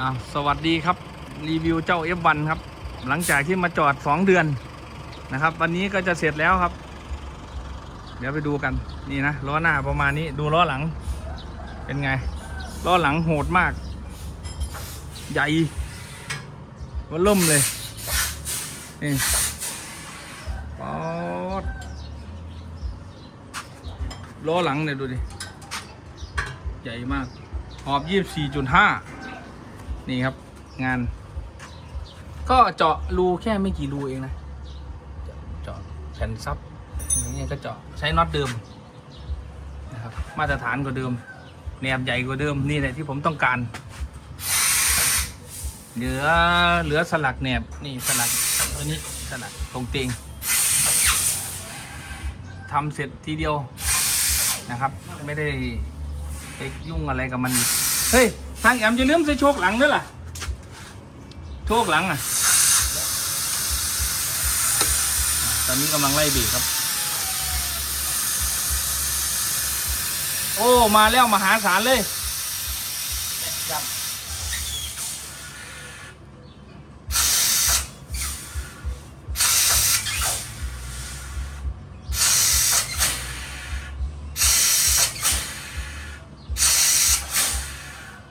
อ่าสวัสดีครับ รีวิวเจ้า F1 ครับ หลังจากที่มาจอด 2 เดือนนะครับ วันนี้ก็จะเสร็จแล้วครับ เดี๋ยวไปดูกันนี่นะล้อหน้าประมาณนี้ดูล้อหลัง เป็นไงล้อหลังโหดมาก ใหญ่ว่าล่มเลยนี่ป๊อดล้อหลังเนี่ยดูดิ ใหญ่มากหอบยี่สี่จุดห้า นี่ครับ งาน ก็เจาะรูแค่ไม่กี่รูเองนะ เจาะแผ่นซับอย่างนี้ก็เจาะใช้น็อตเดิมนะครับ มาตรฐานกว่าเดิมแหนบใหญ่กว่าเดิมนี่แหละที่ผมต้องการ เหลือเหลือสลักแหนบนี่สลักตัวนี้สลักตรงเตียงทำเสร็จทีเดียวนะครับ ไม่ได้ไปยุ่งอะไรกับมัน เฮ้ย ทางแอมจะลืมใส่โชคหลังด้วยล่ะ โชคหลังอะ ตอนนี้กำลังไล่บีครับ โอ้ มาแล้วมหาศาลเลย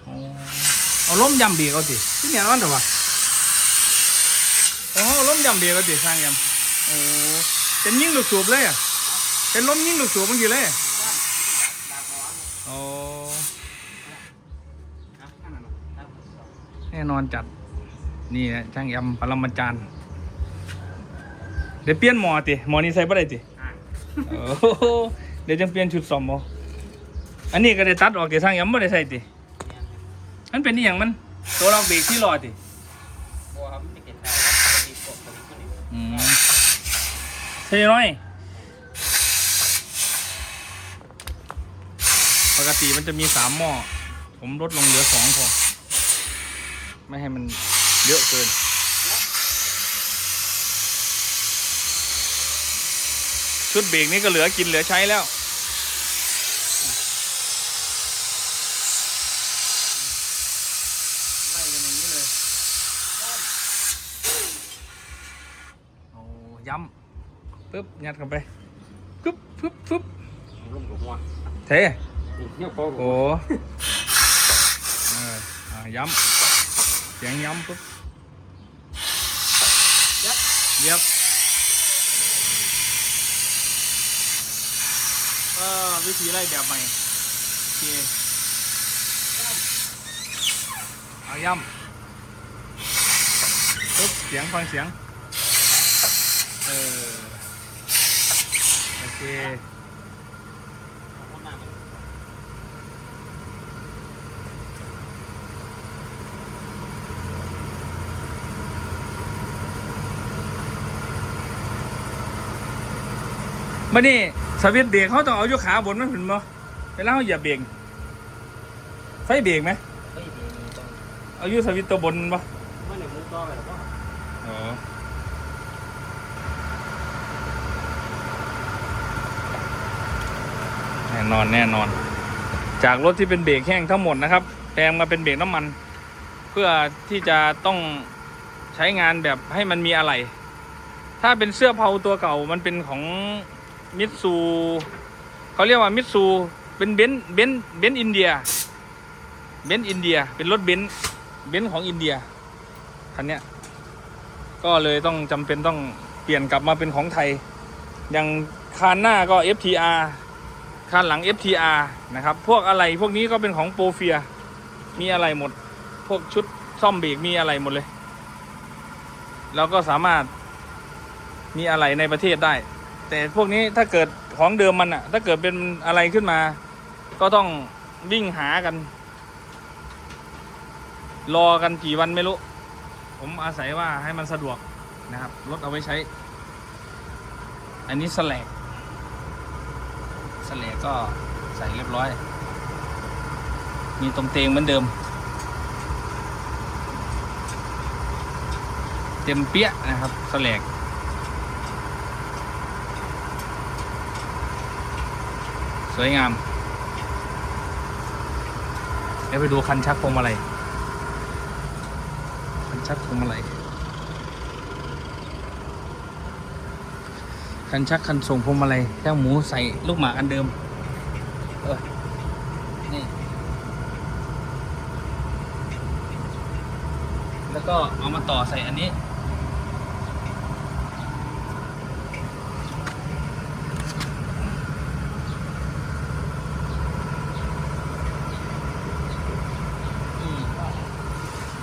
โอ้เอา ล้มยำเบรกเอาสิที่เนี่ยมันแต่ว่าโอ้ล้มยำเบรกเอาสิสร้างยำโอ้เป็นยิ่งลูกสูบเลยอะเป็นล้มยิ่งลูกสูบมื่อกี้เลยโอ้แน่นอนจัดนี่นะช่างยำปรมาจารย์เดี๋ยวเปลี่ยนหมอติหมอนี้ใส่บ่ได้ติโอ้เดี๋ยวจะเปลี่ยนชุดสอมหมออันนี้ก็ได้ตัดออกเดี๋ยวช่างยำไม่ได้ใส่ติ มันเป็นอหย่างมันตัวเราเบรกที่รอดิบัวครับไม่เก็บใจครับตีกบตีคนนี้อืมใช่น้อย ปกติมันจะมีสามหม้อ ผมลดลงเหลือสองพอ ไม่ให้มันเยอะเกิน ชุดเบรกนี้ก็เหลือกินเหลือใช้แล้ว ไล่กันอย่างนี้เลย โอ้ย้ำ ปึ๊บยัดเข้าไปปึ๊บปึ๊บปึ๊บร่มกับหัวเทเนี่ยโป้โอ้เอออ่าย้ำเสียงย้ำปึ๊บเย็บเออวิธีไล่แบบใหม่โอเคเอาย้ำปึ๊บเสียงฟังเสียงเออโอ เคมานี่สวิตช์เบรกเขาต้องเอาอยู่ขาบนมันถึงบ่เวลาเขาเหยียบเบรกไฟเบรกไหมเฮ้ยดีมีต้องเอาอยู่สวิตช์ตัวบนบ่เมื่อหนึ่งมุ้งก็แบบว่าอ๋อ น่นอนแน่นอน จากรถที่เป็นเบรกแห้งทั้งหมดนะครับแปลงมาเป็นเบรกน้ำมัน เพื่อที่จะต้องใช้งานแบบให้มันมีอะไร ถ้าเป็นเสื้อเผาตัวเก่ามันเป็นของมิตซูเขาเรียกว่ามิตซูเป็นเบนซ์เบนซ์เบนซ์อินเดียเบนซ์อินเดียเป็นรถเบนซ์เบนซ์ของอินเดียคันเนี้ยก็เลยต้องจำเป็นต้องเปลี่ยนกลับมาเป็นของไทย อย่างคานหน้าก็ FTR คานหลัง FTR นะครับ พวกอะไรพวกนี้ก็เป็นของโปรเฟีย มีอะไรหมด พวกชุดซ่อมเบรกมีอะไรหมดเลย แล้วก็สามารถมีอะไรในประเทศได้ แต่พวกนี้ถ้าเกิดของเดิมมันอะถ้าเกิดเป็นอะไรขึ้นมา ก็ต้องวิ่งหากัน รอกันกี่วันไม่รู้ ผมอาศัยว่าให้มันสะดวกนะครับ รถเอาไว้ใช้ อันนี้สแลก สแลกก็ใส่เรียบร้อย มีตรงเตงเหมือนเดิม เต็มเปี้ยนะครับสแลกสวยงามเดี๋ยวไปดูคันชักพวงมาลัยชักพวงมาลัย คันชักคันส่งพวงมาลัยแค่หมูใส่ลูกหมากอันเดิม เออ นี่ แล้วก็เอามาต่อใส่อันนี้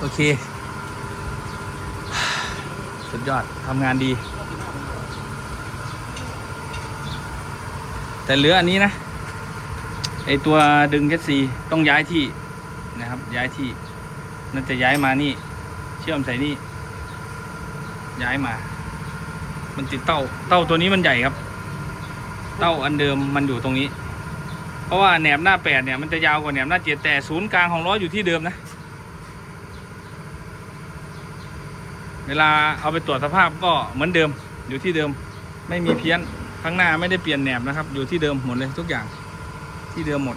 โอเค สุดยอดทำงานดี แต่เหลืออันนี้นะไอตัวดึงแคสซีต้องย้ายที่นะครับ ย้ายที่น่าจะย้ายมานี่ เชื่อมใส่นี่ ย้ายมา มันติดเต้าเต้าตัวนี้มันใหญ่ครับ เต้าอันเดิมมันอยู่ตรงนี้ เพราะว่าแหนบหน้าแปดเนี่ยมันจะยาวกว่าแหนบหน้าเจ็ดแต่ศูนย์กลางของล้ออยู่ที่เดิมนะเวลาเอาไปตรวจสภาพก็เหมือนเดิมอยู่ที่เดิมไม่มีเพี้ยน ข้างหน้าไม่ได้เปลี่ยนแหนบนะครับ อยู่ที่เดิมหมดเลยทุกอย่างที่เดิมหมด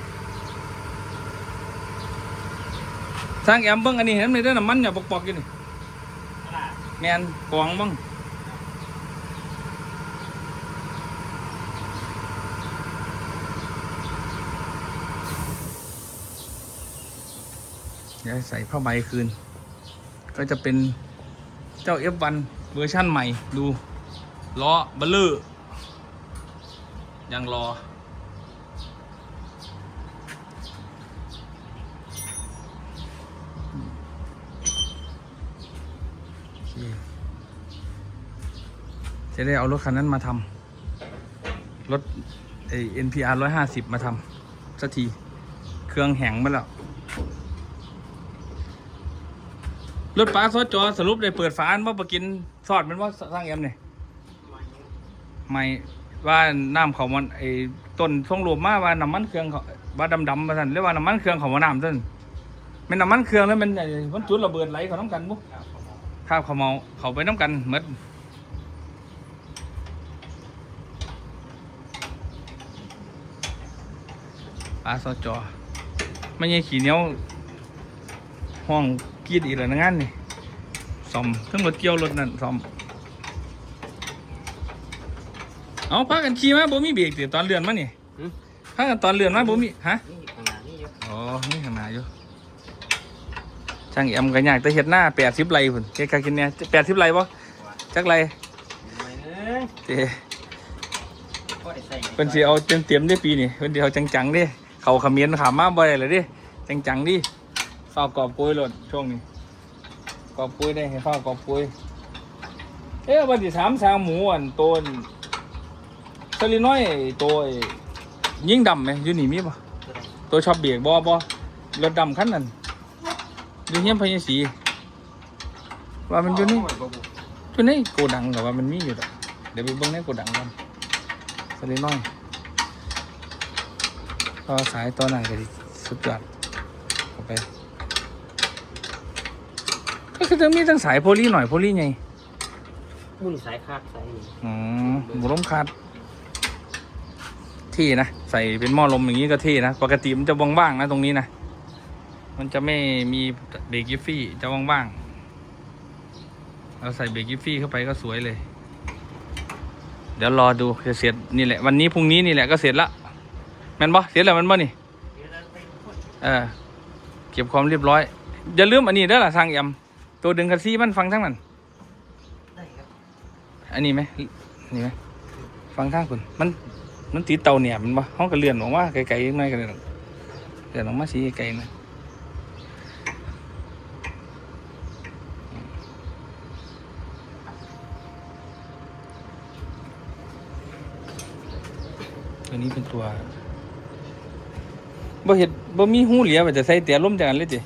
สร้างแอมเบิ้งอันนี้เห็นไหมเด้อน้ำมันอย่าปอกๆอยู่นี่แมนกองบ้างเดี๋ยวใส่ผ้าใบคืน ก็จะเป็นเจ้า F1 เวอร์ชั่นใหม่ดูล้อเบลเลอร์ ยังรอ จะได้เอารถคันนั้นมาทำรถไอ้ NPR 150มาทำสักที เครื่องแหงมาแล้ว รถป้าซอจอสรุปได้เปิดฝาอันว่าปกิน ซอดมันว่าสร้างแอมเนี่ยไม่ ว่าน้ำเขามันไอ้ต้นทรงรวมมาว่าน้ำมันเครื่องเขาว่าดำๆมาสั่นหรือว่าน้ำมันเครื่องเขามาน้ำสั่นแมันน้ำมันเครื่องแล้วมันไอ้มันจุดระเบิดไหลเขาน้ำกันบุ๊ข้าวเขาเมาเขาไปน้ำกันหมดป้าซอสจอไม่ใช่ขี่เหนียวห้องกีดอีกแล้วนะงานนี่ซ่อมทั้งรถเกี่ยวรถนั่นซ่อม เอาพากันขี่มาบ่มีเบรกติตอนเลื่อนมานี่หืมพากันตอนเลื่อนมาบ่มีฮะนี่ข้างหน้านี่อยู่อ๋อนี่ข้างหน้าอยู่ช่างแอมก็ยากแต่เฮ็ดหน้า80ไร่พุ่นแกก็กินเนี่ย80ไร่บ่จักไร่ไม่เอ้ยเต้ก็ได้ใส่เพิ่นสิเอาเต็มๆได้ปีนี่เพิ่นสิเอาจังๆเด้เขาเขมิ้นขามมาบ่ได้เลยเด้จังๆดิฝ้าวกอบปุยโลดช่วงนี้กอบปุยได้ให้ฝ้าวกอบปุยเอ๊ะวันที่ถามสร้างหมูอันโตน สลิน้อยตัวไอ้ยิ่งดำไหมอยู่นี่มีป่ะตัวชอบเบียกบ่บ่รถดำคันนั้นอยู่เฮียมพญาศรีว่ามันอยู่นี่อยู่ในโกดังแต่ว่ามันมีอยู่ดอกเดี๋ยวไปเบิ่งในโกดังกันสลิน้อยก็สายตัวไหนก็ดีสุดยอดเข้าไปก็คือจะมีทั้งสายโพลีหน่อยโพลีไงหุ่นสายคาดสายนี่อืมหมูล้มคัด ที่นะ ใส่เป็นหม้อลมอย่างนี้ก็ที่นะ ปกติมันจะว่างๆนะตรงนี้นะ มันจะไม่มีเบรกยิฟฟี่จะว่างๆเราใส่เบรกยิฟฟี่เข้าไปก็สวยเลย เดี๋ยวรอดูจะเสร็จนี่แหละ วันนี้พรุ่งนี้นี่แหละก็เสร็จละแมันบ่เสร็จแล้วแมันบ่นี่เออเก็บความเรียบร้อย อย่าลืมอันนี้เด้อล่ะสร้างยำตัวดึงคันซี่มันฟังทั้งนั้นได้ครับอันนี้ไหมนี่ไหมฟังข้างคุณมัน มันติดเตาเนี่ยมันบ่ห้องก็เลื่อนออกมาไกลๆยังไงกันเลยเลื่อนออกมาสีไกลนะตัวนี้เป็นตัวบ่เห็ดบ่มีหูเหลียว่าจะใส่เตียล้มจากกันเลยจิ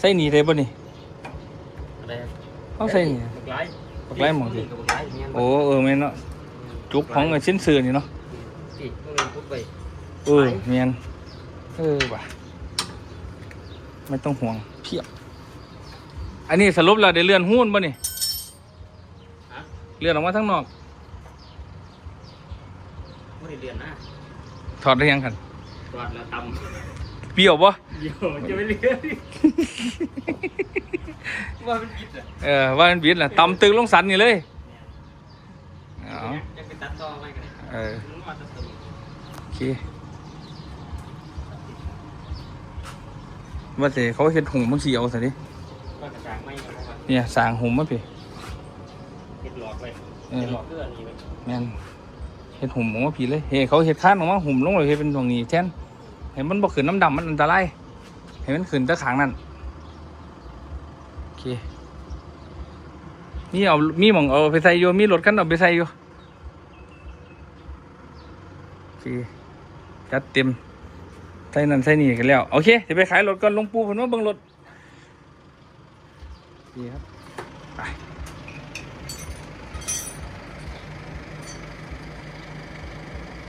ใส่หนีได้บ่นี่อะไรเขาใส่หนีบักไล่บักไล่หมองสิโอ้เออแม่นเนาะจุกของเงินชิ้นซื้อนี่เนาะ ต้องเรียนพุทธไปเออเมียนเออว่ะไม่ต้องห่วงเพียบ อันนี้สรุปเราได้เลื่อนหุ้นป่ะนี่ฮะเลื่อนออกมาทั้งนอกไม่ได้เรียนนะถอดได้ยังกันตรวจแล้วตเปรี้ยวป่ะำเดี๋ยวจะไม่เรียนว่ามันยิดอะเออว่ามันบิดแหละตำตึงลงสันนี่เลยเอาจะไปตัดต่อไปกันเลยเออ เคว่าแต่เขาเห็ดหุงมันสีเอาสิดิก็กระจางไม่ครับเพราะว่าเนี่ยสร้างหุงมาพี่เห็ดหลอกไปเออเห็ดหลอกเพื่อนนี่ไปแม่นเห็ดหุ่มออกมาผีเลยเฮ้เขาเห็ดข้านออกมาหุ่มลงเลยเฮ็ดเป็นตรงนี้แทนเห็นมันบ่ขึ้นน้ำดำมันอันตรายเห็นมันขึ้นแตะขางนั่นโอเคมีเอามีหมองเอาไปใส่อยู่มีรถกันเอาไปใส่อยู่โอเค จัดเต็มใส่นั่นใส่นี่กันแล้ว โอเคเดี๋ยวไปขายรถก่อนลงปูผมว่าเบิ่งรถดีครับ